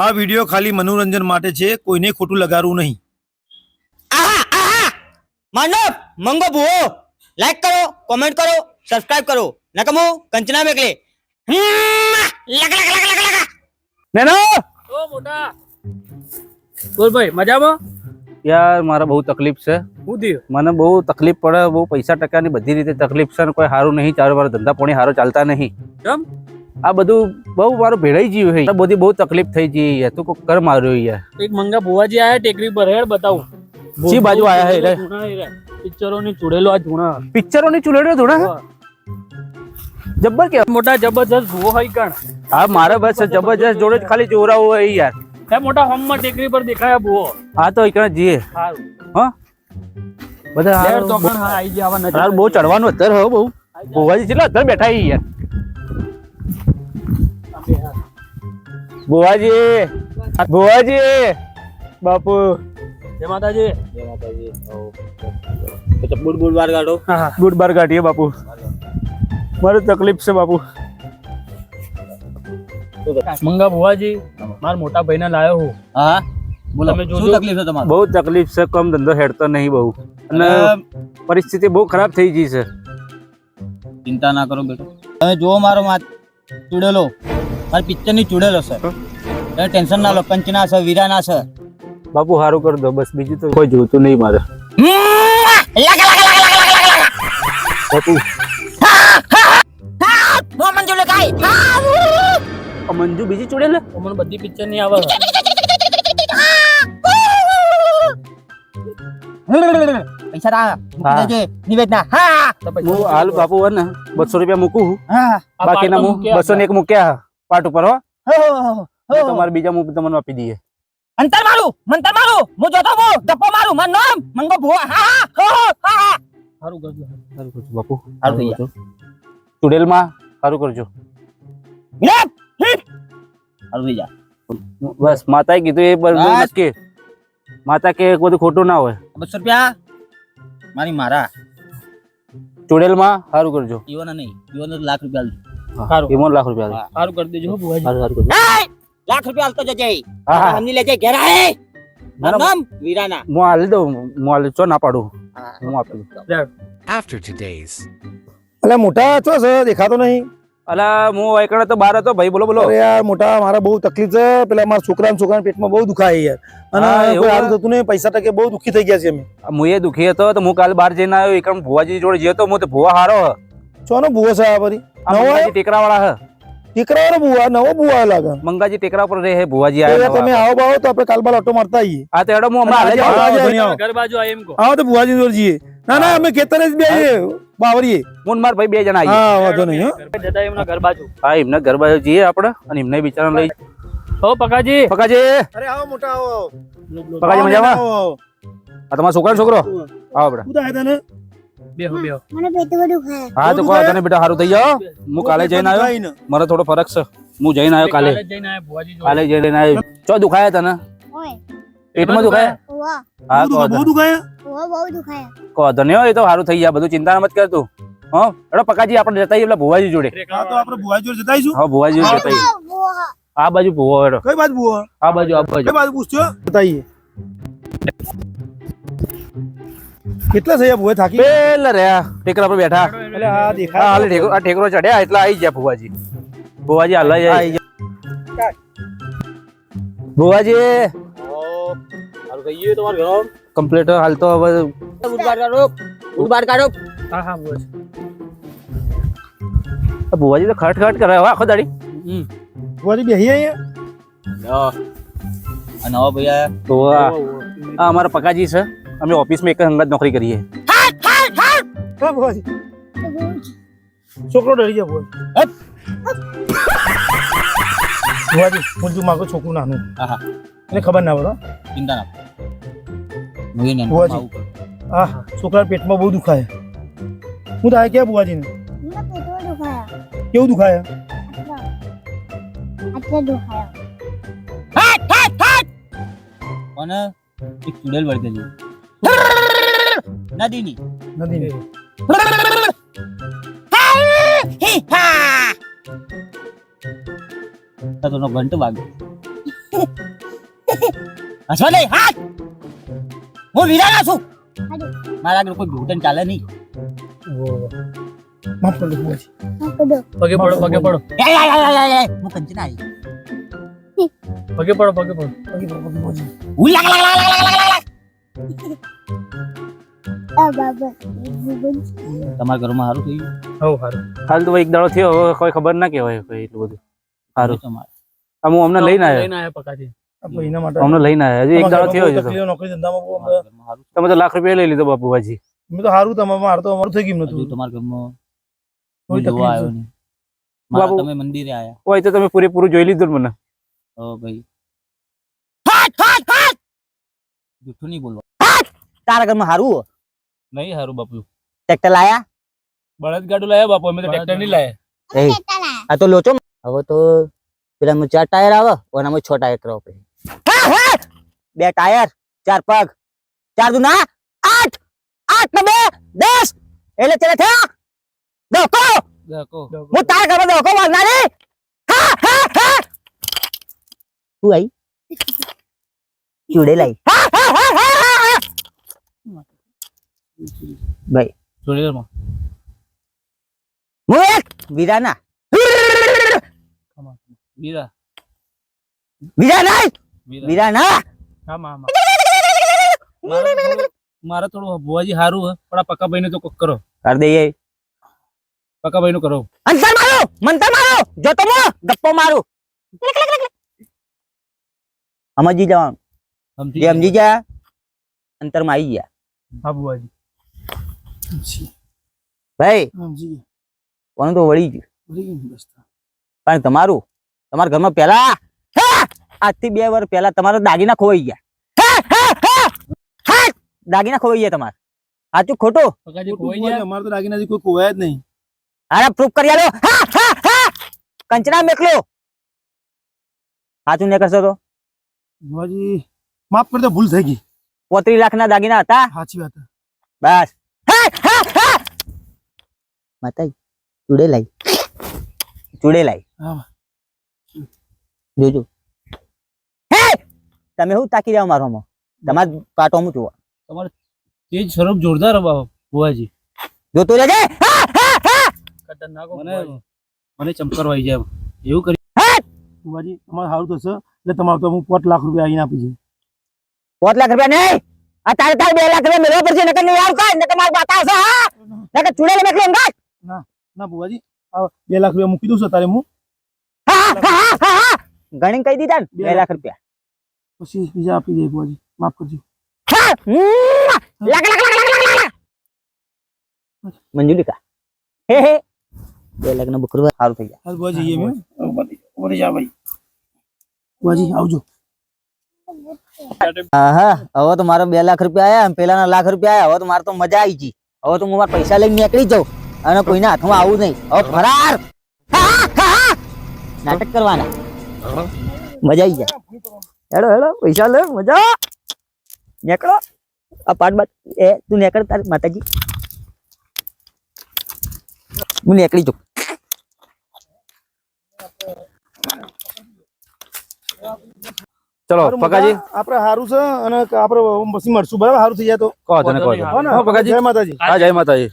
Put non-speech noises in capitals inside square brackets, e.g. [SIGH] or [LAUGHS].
આ વીડિયો ખાલી મનોરંજન માટે છે કોઈને ખોટું લગાડવું નહીં. આહા આહા. માનવ મંગો ભૂવો. લાઈક કરો કોમેન્ટ કરો સબસ્ક્રાઇબ કરો. નકમો કંચના મેકલે. હમ, લગ લગ લગ લગ લગ. નેનો! ઓ મોટા. બોલ ભાઈ મજામાં? યાર મારે બહુ તકલીફ છે. હું થયું? મને બહુ તકલીફ પડે બહુ પૈસા ટકાની બધી રીતે તકલીફ છે ને કોઈ સારું નહીં ચારો મારા ધંધા પાણી સારો ચાલતા નહીં. કેમ આ બધું બહુ મારું ભેળાઈ ગયું છે. બધી બહુ તકલીફ થઈ ગઈ યાર તું કોક કર માર્યો યાર. એક મંગા ભુવાજી આયા ટેકરી પર હેડ બતાવું. જી બાજુ આયા હે? રે? પિક્ચરો ની ચૂડેલો આ જૂના પિક્ચરો ની ચૂલેડ્યો થોડા જબ્બર કે મોટા જબરજસ્ત ભૂવો હોય કણ. હા મારે બસ જબરજસ્ત જોડે જ ખાલી જોરાવો હોય યાર. હે મોટા હોમમાં ટેકરી પર દેખાયા ભૂવો. હા તો એકણ જીએ સારું હા? બધા હા નજીક બહુ ચડવાનું અત્યારે હો બહુ. ભુવાજી કેટલા અત્યારે બેઠા યાર. ભુવાજી. ભુવાજી. બાપુ. જય માતાજી. બુડ બુડ બાર કાઢો. હા બુડ બાર કાઢીએ બાપુ. મારે તકલીફ છે બાપુ. મંગા ભુવાજી મારા મોટા ભાઈને લાયો હું. હા? બોલો તમે શું તકલીફ છે તમારે? બહુ તકલીફ છે કમ ધંધો હેડતો નહીં બહુ. અને પરિસ્થિતિ બહુ ખરાબ થઈ ગઈ છે. ચિંતા ના કરો બેટા. તમે જો મારો માત ચૂડેલો. મારી પિક્ચરની ચૂડેલો છે. તમે ટેન્શન ના લો કંચના છે વીરાના છે. બાપુ સારું કરી દો બસ બીજું તો કોઈ જોતું નહીં મારે. મંજુ બીજી ચૂડેલ? મને બધી પિક્ચરની આવે. પૈસા રા હા. દેજે નિવેદના. હા હું. હાલ બાપુ હે ને બસો રૂપિયા મૂકું બાકીના હું બસો ને એક મૂક્યા. પાટ ઉપર હો. હો, હો, હો. નહીં તો મારે બીજા મૂક તમને આપી દઈએ. અંતર મારું મંતર મારું. હું જોતો હું ડપ્પો મારું. મન નામ મંગો ભુવા. હા હા હો, હો, હા હા. સારું કરજો. સારું કરજો બાપુ. સારું થઈ જાય ચુડેલમાં સારું કરજો. વિરાટ સારું થઈ જા. બસ માતાએ કીધું એ બધું કે. નક્કી માતા કે એક બધું ખોટું ના હોય. બસો રૂપિયા? મારી મારા. ચૂડેલમાં સારું કરજો. ઈવન નહીં. ઈવન લાખ રૂપિયા સારું. એમાં લાખ રૂપિયા સારું કરી દેજો હો ભુવાજી સારું સારું! લાખ રૂપિયા આલતો જજે. હા હા. લેજે ઘેર આય. નામ વીરાના. હું હાલી દઉં હું હાલી ચો ના પાડું? હા. હું આપી આફ્ટર after today's. મોટા છો છે દેખાતો નહીં. અલા હું એકડે તો બાર હતો. ભાઈ બોલો બોલો. અરે યાર મોટા મારા બહુ તકલીફ છે. પેલા મારા છોકરા છોકરા પેટમાં બહુ દુખાય યાર. અને એવું કોઈ સારું થતું નહીં. પૈસા ટકે બહુ દુખી થઈ ગયા છે અમે. હું એ દુખી હતો તો હું કાલ બહાર જઈને આવ્યો. એકમ ભુવાજી જોડે જયો તો હું તો ભુવા હારો ચોનો ભુવો છે આ બધી? મંગાજી ટેકરા વાળા હ. દીકરાનો ભૂવા નવો ભૂવા લાગે મંગાજી ટેકરા પર રહે હે ભુવાજી આયા તમે આવો બાવો તો આપણે કાલ બાલ ઓટો મારતા આઈએ. આ તો એડો હું હમણાં હાલે. ઘર બાજુ આય એમ કો આવો તો ભુવાજી જોર જઈએ. ના ના અમે ખેતરે જ બેસીએ બાવરીએ. મોન માર ભાઈ બે જણા આઈએ. હા વાંધો નહીં હો. જતા એમના ઘર બાજુ. હા એમને ઘર બાજુ જઈએ આપણે અને એમને બિચારા લઈ. ઓ પકાજી. પકાજી. અરે આવો મોટા આવો. પકાજી મજામાં. આ તમારો છોકરા? છોકરો આવો બેટા. શું હે તને બેહો બેહો. મને પેટ બધું ખાય હા તો કોઈ તને બેટા સારું થઈ જાઓ. હું કાલે જઈને આવ્યો. મારે થોડો ફરક છે. હું જઈને આવ્યો કાલે. કાલે જઈને આયા ભુવાજી જોડે. કાલે જઈને આવ્યો. ચો દુખાયા તને? પેટમાં દુખાયા? હા કો બહુ દુખાય? ઓવા બહુ દુખાય. કહો ધન્ય એ તો સારું થઈ ગયા. બધું ચિંતા મત કર તું. હા એડો પકાજી આપણે જતા આવીએ પેલા ભુવાજી જોડે. હા તો આપણે ભુવાજી જોડે જતા આવીશું? હા ભુવાજી જોડે જતા આ બાજુ ભુવો એડો કઈ બાજુ ભુવા? આ બાજુ આ બાજુ. કઈ બાજુ પૂછજો જતા આવીએ. કેટલા થયા ભુવા થાકી? પેલા રહ્યા ટેકરા પર બેઠા. એટલે હા હા દેખાય. હાલે ઠેકરો આ ઠેકરો ચડ્યા એટલે આવી ગયા ભુવાજી. ભુવાજી હાલ આવી ગયા. ભુવાજી. થઈ ગયું તમારા ઘરો? કમ્પ્લીટ હાલ તો હવે ઉડબાર કાઢો ઉડબાર કાઢો. હા હા ભુવાજી. ભુવાજી તો ખટ ખટ કરે હવે આખો દાડી. ભુવાજી બેહી અહીંયા? આ નવા ભૈયા તો આ આ અમારા પકાજી છે. અમે ઓફિસમાં એક જ અંગત નોકરી કરીએ હા ભુવાજી છોકરો ડરી ગયા ભુવાજી ભુવાજી બોલતું માગો છોકરું નાનું હા હા એને ખબર ના પડે હો. ચિંતા ના મુઈ ને ભુવાજી. હા છોકરા પેટમાં બહુ દુખાય હું થાય ક્યાં ભુવાજીને મને પેટ બધું ખાય કેવું દુખાય આટલા આટલા દુખાય અને એક ચૂડેલ વળગેલી નદીની. નદીની. તો ઘંટ વાગે. હસવા નહીં હાથ. હું વીરાના છું. મારા આગળ કોઈ ઘૂંટણ ચાલે નહીં. માફ કરી દો પગે પડો પગે પડો. હું કંચના આવી પગે પડો પગે પડો. પગે પડો, પગે બુવાજી હું લાગ લાગ લાગ લાગ લાગ તમારા ઘરમાં સારું થયું હવ સારું. હાલ તો એક દાડો થયો હવે કોઈ ખબર ના કહેવાય કોઈ એટલું બધું. સારું. તમારે આમ હું અમને લઈને આવ્યો. લઈને આવ્યા પકાથી આ ભાઈના માટે અમને લઈને આવ્યો. હજી એક દાડો થયો છે નોકરી ધંધામાં તમે તો લાખ રૂપિયા લઈ લીધો બાપુભાજી મેં તો સારું તમારે મારે તો અમારું થઈ ગયું નતું તમારા ઘરમાં કોઈ કોઈ તકલીફ આવ્યો નહીં. તમે મંદિરે આયા. હોય તો તમે પૂરેપૂરું જોઈ લીધું મને. ઓ ભાઈ. જૂઠું નહીં બોલવા. તારા ઘરમાં સારું હો. નહીં હારું બાપુ. ટ્રેક્ટર લાયા? બળદ ગાડું લાયા બાપુ અમે તો ટ્રેક્ટર નહીં લાયા. આ તો લોચો હવે તો પેલામાં ચાર ટાયર આવે ઓનામાં છ ટાયર કરો બે ટાયર ચાર પગ. ચાર દુના? આઠ! આઠ ને બે દસ! એટલે ચલે થયા. દેખો હું તાર કરવા દોકો મારનારી હા હા હા! તું આઈ. [LAUGHS] ચૂડે લાઈ. હા હા હા! હા હા ભાઈ જોડેરમાં હું એક વીરાના વીરા વીરા નહીં વીરા વીરાના હા માં મારે થોડું- મારે થોડું ભુવાજી હારું હે પણ આ પક્કાભાઈ ને તો કોક કરો કર દઈએ પક્કાભાઈ નું કરો અંતર મારો મંતર મારો જો તો મો ગપ્પો મારું સમજી જવાનું સમજી જે સમજી ગયા અંતરમાં આવી ગયા હા ભુવાજી ભાઈ સમજી તો વળી ગયું. પણ તમારું તમારા ઘરમાં પેલા આજથી બે વર્ષ પહેલા તમારા દાગીના ખોવાઈ ગયા. હા, હા, હા, હા, દાગીના ખોવાઈ ગયા તમારા. સાચું ખોટું? અમારે તો દાગીના કોઈ ખોવાય જ નહીં. અરે પ્રૂફ કરી આલો. હા, હા, હા. કંચના મેકલો. સાચું નહીં કરશો તો માફ ભૂલ થઈ ગઈ. પોત્રીસ લાખ ના દાગીના હતા? સાચી વાત બસ. માતાજી ચૂડે લાઈ. ચૂડે લાઈ. જોજો. હે! તમે શું તાકી રહ્યા મારો તમારે પાટો હું જોવા. તેજ સ્વરૂપ જોરદાર હે બાપુ જોતો રહેજે. હા, હા, હા. મને મને ચમકરવા જાય એવું કરી બુવાજી તમારે સારું થશે. એટલે તમારે તો હું પાંચ લાખ રૂપિયા આવીને આપી દઉં પાંચ લાખ રૂપિયા નહીં? તારે તારે બે લાખ રૂપિયા મેળવવા પડશે નકર નહીં આવતા નકર મારે બતાવશે હા? નકર ચૂડેલ મેકલો અંગાત ના બુવાજી આ બે લાખ રૂપિયા મૂકી દઉં છું તારે હું. હા હા હા હા હા ગણી કહી દીધા ને બે લાખ. રૂપિયા. પછી બીજા આપી દે બુવાજી માફ કરજો. લાખ લાખ લાખ લાખ લાખ લાખ કા? હે હે. બે લાખ નો બકરો સારું થઈ ગયા. બુવાજી એ મેં ઊભા જા ભાઈ. બુવાજી આવજો. હવે તો મારે બે લાખ રૂપિયા આયા પેલાના લાખ રૂપિયા આયા. હવે તો મારે તો મજા આવી ગઈ. હવે તો હું મારા પૈસા લઈને નીકળી જાઉં અને કોઈના હાથમાં આવું નહીં. હવે ફરાર. નાટક કરવાના. મજા આવી જાય હેડો હેડો, પૈસા લે, મજા નીકળો. આ પાટ બાટ, એ, તું નીકળ તાર, માતાજી. હું નીકળી જાઉં. ચલો પકાજી આપણે સારું છે અને આપણે મળશું. બરાબર? સારું થઈ જાય તો. કહો તને કહો. જય માતાજી. હા જય માતાજી.